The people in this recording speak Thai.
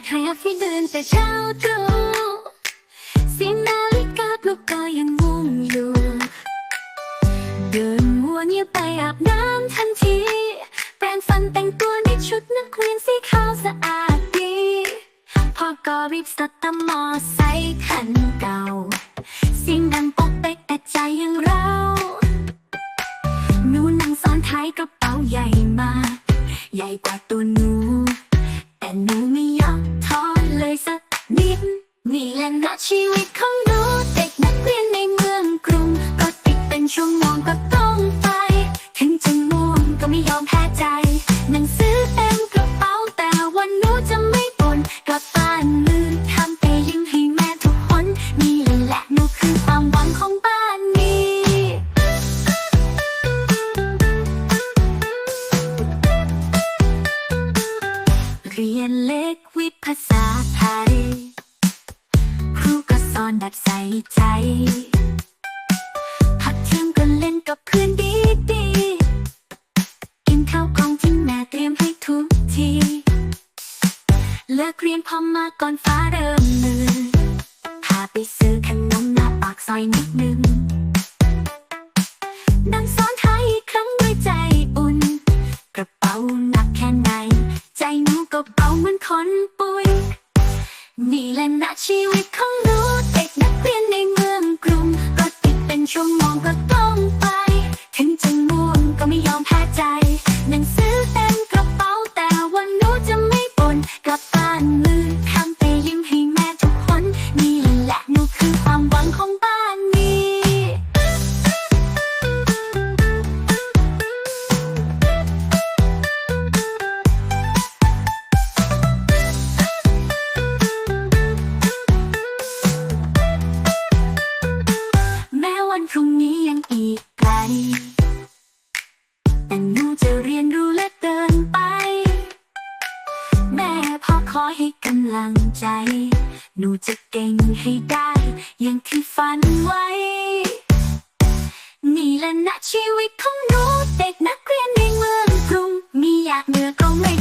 ากให้เดินแต่เช้าตรู่เสียงนาฬิกาปลุกก็ยังง่วงอยู่เดินมัวเงียบไปอาบน้ำทันที แปรงฟันแต่งตัวในชุดนักเรียนสีขาวสะอาดดี พอก็รีบสตาร์มอไซคันเก่า เสียงดังปกเป๊กแต่ใจยังเราหนูนั่งซ้อนท้ายกระเป๋าใหญ่มา ใหญ่กว่าตัวหนู ชีวิตของหนูเด็กนักเรียนในเมืองกรุง ก็ติดเป็นชั่วโมงก็ต้องไป ถึงจะง่วงก็ไม่ยอมแพ้ใจ หนังสือเต็มกระเป๋าแต่วันหนูจะไม่บ่นกลับบ้านมือทำไปยิ้มให้แม่ทุกคนนี่แหละหนูคือความหวังของบ้านนี้ เรียนเลขวิทย์ภาษาไทย รูก็สอนแบบใส่ใจพักเที่ยงก็เล่นกับเพื่อนดีดีกินข้าวกล่องที่แม่เตรียมให้ทุกที เลิกเรียนพอมาก่อนฟ้าเริ่มมือพาไปซื้อขนมหน้าปากซอยนิดนึงนั่งซ้อนท้ายอีกครั้งด้วยใจอุ่น กระเป๋าหนักแค่ไหน ใจหนูก็เบาเหมือนคนปุยนี่แหละนะชีวิตของหนู บ่ ขอให้กำลังใจ หนูจะเก่งให้ได้ อย่างที่ฝันไว้ นี่แหละนะชีวิตของหนู เด็กนักเรียนในเมืองกรุง มีอยากเหนือก็ไม่